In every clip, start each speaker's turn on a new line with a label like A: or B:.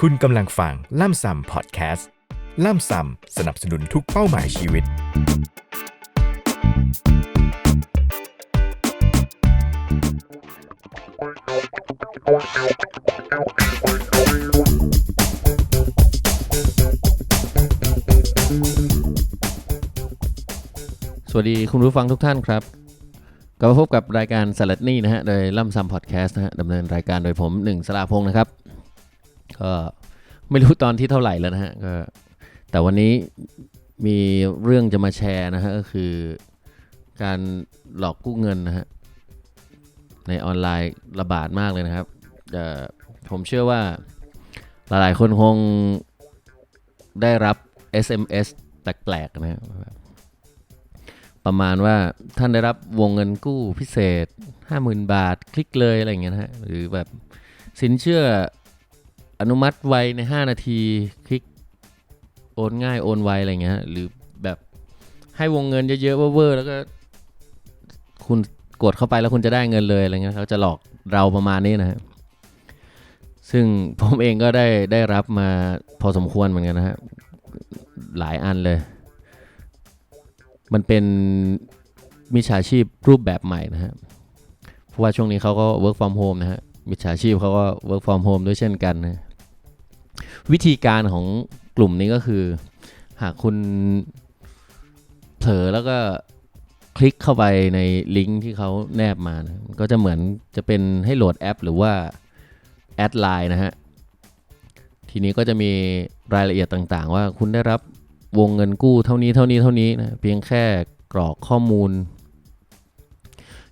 A: คุณกำลังฟังล่ำซำพอดแคสต์ ล่ำซำสนับสนุนทุกเป้าหมายชีวิต
B: สวัสดีคุณผู้ฟังทุกท่านครับ กลับมาพบกับรายการสลัดนี่นะฮะ โดยล่ำซัมพอดแคสต์นะฮะดำเนินรายการโดยผมหนึ่งสลาพงศ์นะครับ ก็ไม่รู้ตอนที่เท่าไหร่แล้วนะฮะก็แต่วันนี้มีเรื่องจะมาแชร์นะฮะก็คือการหลอกกู้เงินนะฮะในออนไลน์ระบาดมากเลยนะครับเอ่อผมเชื่อว่าหลายๆคนคงได้รับ SMS แปลกๆนะฮะประมาณว่าท่านได้รับวงเงินกู้พิเศษ 50,000 บาท คลิกเลยอะไรอย่างเงี้ยนะฮะหรือแบบสินเชื่อ นุมัติไวใน 5 นาทีคลิกโอนง่ายโอนไวอะไรเงี้ยฮะหรือแบบให้วงเงินเยอะๆเวอร์แล้วก็คุณกดเข้าไปแล้วคุณจะได้เงินเลยอะไรเงี้ยเขาจะหลอกเราประมาณนี้นะฮะซึ่งผมเองก็ได้ได้รับมาพอสมควรเหมือนกันนะฮะหลายอันเลย มันเป็นมิจฉาชีพรูปแบบใหม่นะฮะเพราะว่าช่วงนี้เขาก็ work from home นะฮะมิจฉาชีพเขาก็ work from home ด้วยเช่นกันนะ วิธีการของกลุ่มนี้ก็คือ หากคุณเผลอแล้วก็คลิกเข้าไปในลิงก์ที่เขาแนบมานะก็จะเหมือนจะเป็นให้โหลดแอป หรือว่าแอดไลน์นะฮะ ทีนี้ก็จะมีรายละเอียดต่างๆ ว่าคุณได้รับวงเงินกู้เท่านี้เท่านี้เท่านี้นะเพียงแค่กรอกข้อมูล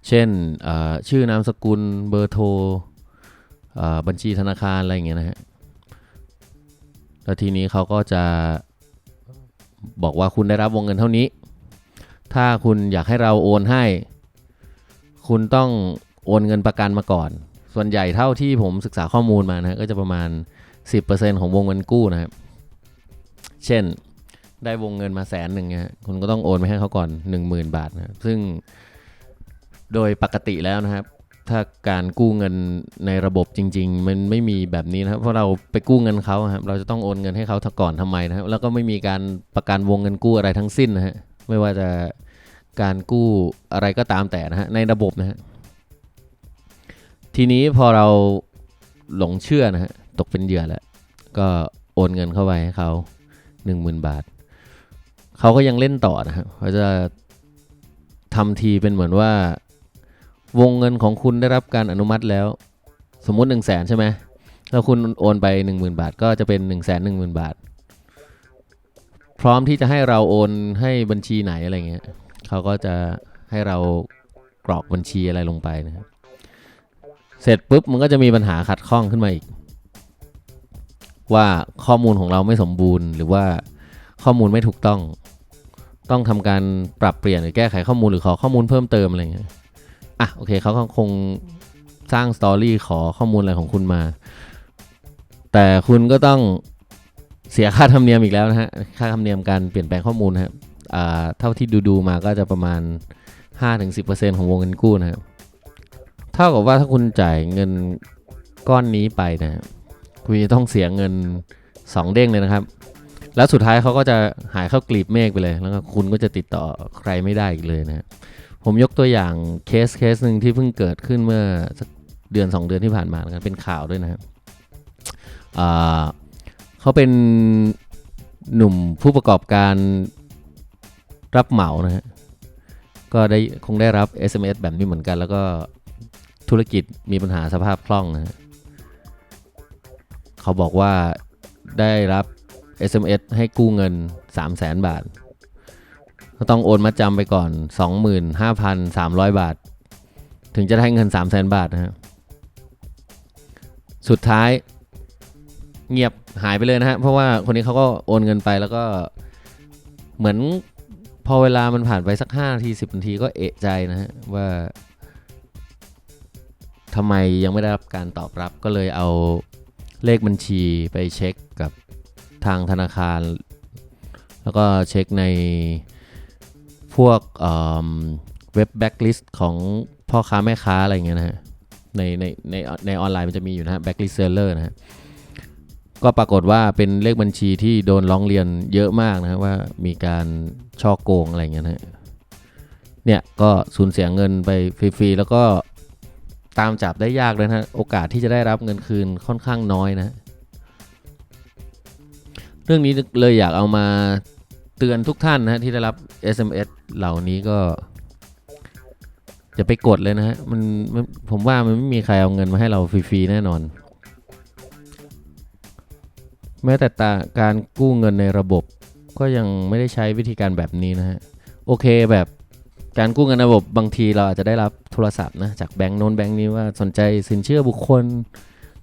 B: เช่นชื่อนามสกุลเบอร์โทรบัญชีธนาคารอะไรอย่างเงี้ยนะฮะ แล้วทีนี้เขาก็จะบอกว่าคุณได้รับวงเงินเท่านี้ ถ้าคุณอยากให้เราโอนให้ คุณต้องโอนเงินประกันมาก่อน ส่วนใหญ่เท่าที่ผมศึกษาข้อมูลมานะก็จะประมาณ 10%ของวงเงินกู้นะครับ เช่นได้วงเงินมาแสนหนึ่งฮะคุณก็ต้องโอนไปให้เขาก่อน 10,000 บาทนะซึ่งโดยปกติแล้วนะครับ ถ้าการกู้เงินในระบบจริง ๆ มันไม่มีแบบนี้นะครับเพราะเราไปกู้เงินเขาครับเราจะต้องโอนเงินให้เขาก่อนทำไมนะครับแล้วก็ไม่มีการประกันวงเงินกู้อะไรทั้งสิ้นนะฮะไม่ว่าจะการกู้อะไรก็ตามแต่นะฮะในระบบนะฮะทีนี้พอเราหลงเชื่อนะฮะตกเป็นเหยื่อแล้วก็โอนเงินเข้าไปให้เขา 10,000 บาท เขาก็ยังเล่นต่อนะครับเขาจะทำทีเป็นเหมือนว่า วงเงินของคุณได้รับการอนุมัติแล้ว สมมุติ 1 0 0 0 0แสนใช่ไหมแล้วคุณโอนไป 10,000 บาท ก็จะเป็น 1 1 0 0 0 0 บาท พร้อมที่จะให้เราโอนให้บัญชีไหนอะไรเงี้ยเขาก็จะให้เรากรอกบัญชีอะไรลงไปนะครับเสร็จปุ๊บมันก็จะมีปัญหาขัดข้องขึ้นมาอีก ว่าข้อมูลของเราไม่สมบูรณ์ หรือว่าข้อมูลไม่ถูกต้อง ต้องทำการปรับเปลี่ยนหรือแก้ไขข้อมูลหรือขอข้อมูลเพิ่มเติมอะไรเงี้ย อะโอเคเขาคงสร้างสตอรี่ขอข้อมูลอะไรของคุณมา แต่คุณก็ต้องเสียค่าธรรมเนียมอีกแล้วนะฮะค่าธรรมเนียมการเปลี่ยนแปลงข้อมูลนะครับอ่าเท่าที่ดูดูมาก็จะประมาณ 5-10%ของวงเงินกู้นะครับเท่ากับว่าถ้าคุณจ่ายเงินก้อนนี้ไปนะคุณจะต้องเสียเงิน 2 เด้งเลยนะครับ แล้วสุดท้ายเขาก็จะหายเข้ากลีบเมฆไปเลย แล้วก็คุณก็จะติดต่อใครไม่ได้อีกเลยนะ ผมยกตัวอย่างเคสเคสหนึ่งที่เพิ่งเกิดขึ้นเมื่อสักเดือน 2 เดือนที่ผ่านมานะเป็นข่าวด้วยนะครับเขาเป็นหนุ่มผู้ประกอบการรับเหมานะฮะก็ได้คงได้รับ SMS แบบนี้เหมือนกัน แล้วก็ธุรกิจมีปัญหาสภาพคล่องนะฮะเขาบอกว่าได้รับ SMS ให้กู้เงิน 3 0 0แสนบาท ก็ต้องโอนมาจำไปก่อน 25,300 บาท ถึงจะได้เงิน 3 0 0แสนบาทนะฮะสุดท้ายเงียบหายไปเลยนะฮะ เพราะว่าคนนี้เขาก็โอนเงินไปแล้วก็เหมือนพอเวลามันผ่านไปสัก5นาที10นาทีก็เอะใจนะฮะ ว่าทำไมยังไม่ได้รับการตอบรับก็เลยเอาเลขบัญชีไปเช็คกับทางธนาคาร แล้วก็เช็คใน พวกเว็บแบ็กลิสต์ของพ่อค้าแม่ค้าอะไรเงี้ยนะฮะในในในในออนไลน์มันจะมีอยู่นะฮะแบ็กลิสเซอร์เลอร์นะฮะก็ปรากฏว่าเป็นเลขบัญชีที่โดนร้องเรียนเยอะมากนะครับว่ามีการช่อโกงอะไรเงี้ยนะเนี่ยก็สูญเสียเงินไปฟรีๆแล้วก็ตามจับได้ยากเลยนะโอกาสที่จะได้รับเงินคืนค่อนข้างน้อยนะ เรื่องนี้เลยอยากเอามา เตือนทุกท่านนะฮะที่ได้รับ SMS เหล่านี้ก็จะไปกดเลยนะฮะมันผมว่ามันไม่มีใครเอาเงินมาให้เราฟรีๆแน่นอน แม้แต่ตาการกู้เงินในระบบก็ยังไม่ได้ใช้วิธีการแบบนี้นะฮะ โอเคแบบการกู้เงินในระบบบางทีเราอาจจะได้รับโทรศัพท์นะจากแบงก์โน้นแบงก์นี้ว่าสนใจสินเชื่อบุคคล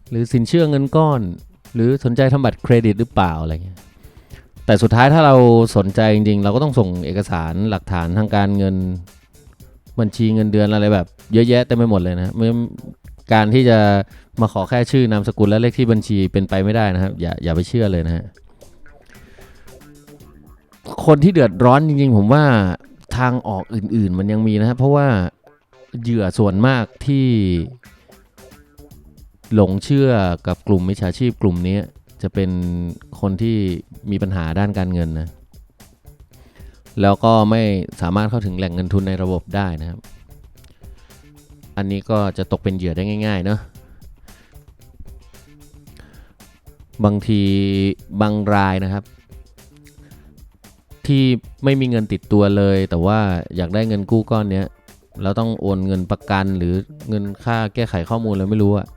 B: หรือสินเชื่อเงินก้อน หรือสนใจทำบัตรเครดิตหรือเปล่าอะไรเงี้ย แต่สุดท้ายถ้าเราสนใจจริงๆ เราก็ต้องส่งเอกสารหลักฐานทางการเงินบัญชีเงินเดือนอะไรแบบ เยอะแยะเต็มไปหมดเลยนะไม่การที่จะมาขอแค่ชื่อนามสกุลและเลขที่บัญชีเป็นไปไม่ได้นะครับ อย่าอย่าไปเชื่อเลยนะฮะคนที่เดือดร้อนจริงๆ ผมว่าทางออกอื่นๆ มันยังมีนะครับเพราะว่าเหยื่อส่วนมากที่หลงเชื่อกับกลุ่มมิจฉาชีพกลุ่มนี้ จะเป็นคนที่มีปัญหาด้านการเงินนะ แล้วก็ไม่สามารถเข้าถึงแหล่งเงินทุนในระบบได้นะครับ อันนี้ก็จะตกเป็นเหยื่อได้ง่ายๆเนาะ บางทีบางรายนะครับ ที่ไม่มีเงินติดตัวเลย แต่ว่าอยากได้เงินกู้ก้อนเนี้ยแล้วต้องโอนเงินประกันหรือเงินค่าแก้ไขข้อมูลอะไรไม่รู้อะ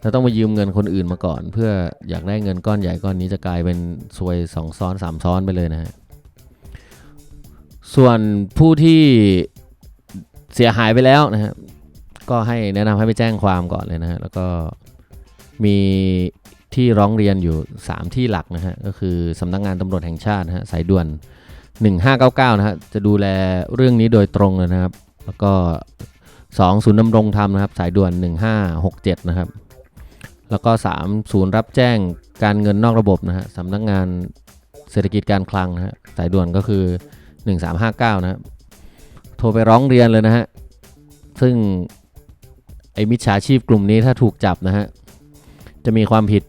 B: เราต้องมายืมเงินคนอื่นมาก่อน เพื่ออยากได้เงินก้อนใหญ่ก้อนนี้จะกลายเป็นซวยสองซ้อนสามซ้อนไปเลยนะฮะส่วนผู้ที่เสียหายไปแล้วนะฮะก็ให้แนะนำให้ไปแจ้งความก่อนเลยนะฮะแล้วก็มีที่ร้องเรียนอยู่ 3 ที่หลักนะฮะก็คือสำนักงงานตำรวจแห่งชาตินะฮะสายด่วน 1599นะฮะจะดูแลเรื่องนี้โดยตรงเลยนะครับ แล้วก็2ศูนย์ดำรงธรรมนะครับ สายด่วน 1567 นะครับ แล้วก็ 3 ศูนย์รับแจ้งการเงินนอกระบบนะฮะสำนักงานเศรษฐกิจการคลังนะฮะสายด่วนก็คือ 1359 นะครับโทรไปร้องเรียนเลยนะฮะ ซึ่งไอมิจฉาชีพกลุ่มนี้ถ้าถูกจับนะฮะ จะมีความผิด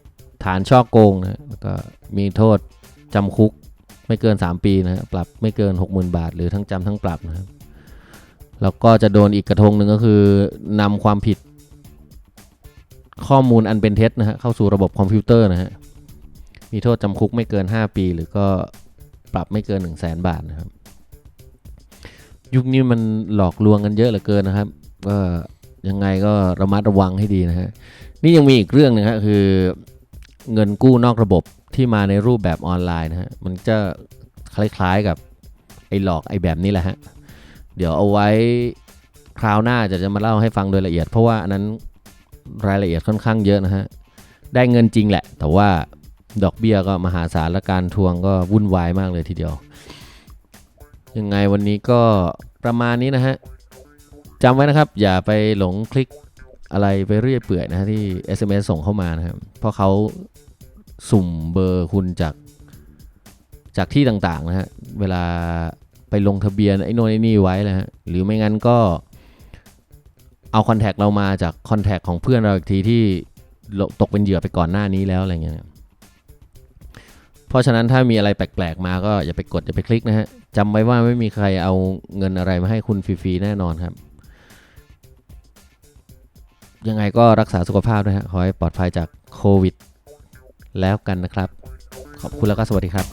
B: ฐานช่อโกงนะฮะแล้วก็มีโทษจำคุกไม่เกิน 3 ปีนะฮะปรับไม่เกิน 60,000 บาท หรือทั้งจำทั้งปรับนะครับแล้วก็จะโดนอีกกระทงหนึ่งก็คือนำความผิด ข้อมูลอันเป็นเท็จนะฮะเข้าสู่ระบบคอมพิวเตอร์นะฮะมีโทษจำคุกไม่เกิน 5 ปี หรือก็ปรับไม่เกิน 1 0 0 0 0แสนบาทนะครับ ยุคนี้มันหลอกลวงกันเยอะเหลือเกินนะครับก็ยังไงก็ระมัดระวังให้ดีนะฮะนี่ยังมีอีกเรื่องหนึงฮะคือเงินกู้นอกระบบที่มาในรูปแบบออนไลน์นะฮะมันจะคล้ายๆกับไอ้หลอกไอ้แบบนี้แหละฮะเดี๋ยวเอาไว้คราวหน้าจะจะมาเล่าให้ฟังโดยละเอียด เพราะว่าอันนั้น รายละเอียดค่อนข้างเยอะนะฮะ ได้เงินจริงแหละ แต่ว่าดอกเบี้ยก็มหาศาลและการทวงก็วุ่นวายมากเลยทีเดียว ยังไงวันนี้ก็ประมาณนี้นะฮะจำไว้นะครับ อย่าไปหลงคลิกอะไรไปเรื่อยเปื่อยนะฮะที่ SMS ส่งเข้ามานะครับ เพราะเขาสุ่มเบอร์คุณจากจากที่ต่างๆนะฮะ เวลาไปลงทะเบียนไอ้นนไอ้นี่ไว้นะฮะ หรือไม่งั้นก็ เอาคอนแทคเรามาจากคอนแทคของเพื่อนเราอีกทีที่ตกเป็นเหยื่อไปก่อนหน้านี้แล้วอะไรเงี้ยเพราะฉะนั้นถ้ามีอะไรแปลกๆมาก็อย่าไปกดอย่าไปคลิกนะฮะจำไว้ว่าไม่มีใครเอาเงินอะไรมาให้คุณฟรีๆแน่นอนครับ ยังไงก็รักษาสุขภาพด้วยฮะขอให้ปลอดภัยจากโควิด แล้วกันนะครับ ขอบคุณแล้วก็สวัสดีครับ